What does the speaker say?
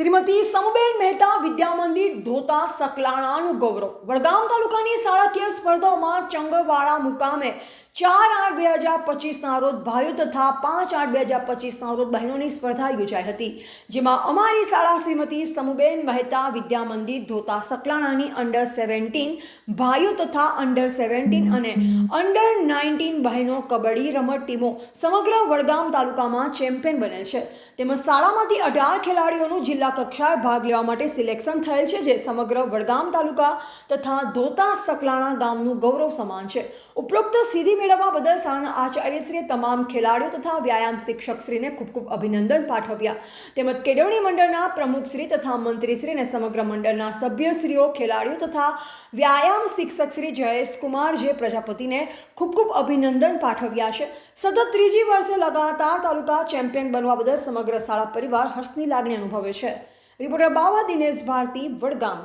શ્રીમતી સમુબેન મહેતા વિદ્યામંદિર ધોતા સકલાણાનું ગૌરવ. વડગામ તાલુકાની શાળાકીય સ્પર્ધાઓમાં ચંગવાડા મુકામે ચાર આઠ બે હજાર પચીસના રોજ ભાઈઓ તથા પાંચ આઠ બે હજાર પચીસના રોજ બહેનોની સ્પર્ધા યોજાઈ હતી, જેમાં અમારી શાળા શ્રીમતી સમુબેન મહેતા વિદ્યામંદિર ધોતા સકલાણાની અંડર સેવન્ટીન ભાઈઓ તથા અંડર સેવન્ટીન અને અંડર નાઇન્ટીન બહેનો કબડ્ડી રમત ટીમો સમગ્ર વડગામ તાલુકામાં ચેમ્પિયન બનેલ છે. તેમજ શાળામાંથી અઢાર ખેલાડીઓનું જિલ્લા કક્ષાએ ભાગ લેવા માટે સિલેક્શન થયેલ છે, જે સમગ્ર વડગામ તાલુકા તથા ધોતા સકલાણા ગામનું ગૌરવ સમાન છે. ઉપરોક્ત સિદ્ધિ મેળવવા બદલ શાળાના આચાર્યશ્રીએ તમામ ખેલાડીઓ તથા વ્યાયામ શિક્ષકશ્રીને ખૂબ ખૂબ અભિનંદન પાઠવ્યા. તેમજ કેળવણી મંડળના પ્રમુખશ્રી તથા મંત્રીશ્રી અને સમગ્ર મંડળના સભ્યશ્રીઓ, ખેલાડીઓ તથા વ્યાયામ શિક્ષકશ્રી જયેશ કુમાર જે પ્રજાપતિને ખૂબ ખૂબ અભિનંદન પાઠવ્યા છે. સતત ત્રીજી વર્ષે લગાતાર તાલુકા ચેમ્પિયન બનવા બદલ સમગ્ર શાળા પરિવાર હર્ષની લાગણી અનુભવે છે. રિપોર્ટર બાવા દિનેશ ભારતી, વડગામ.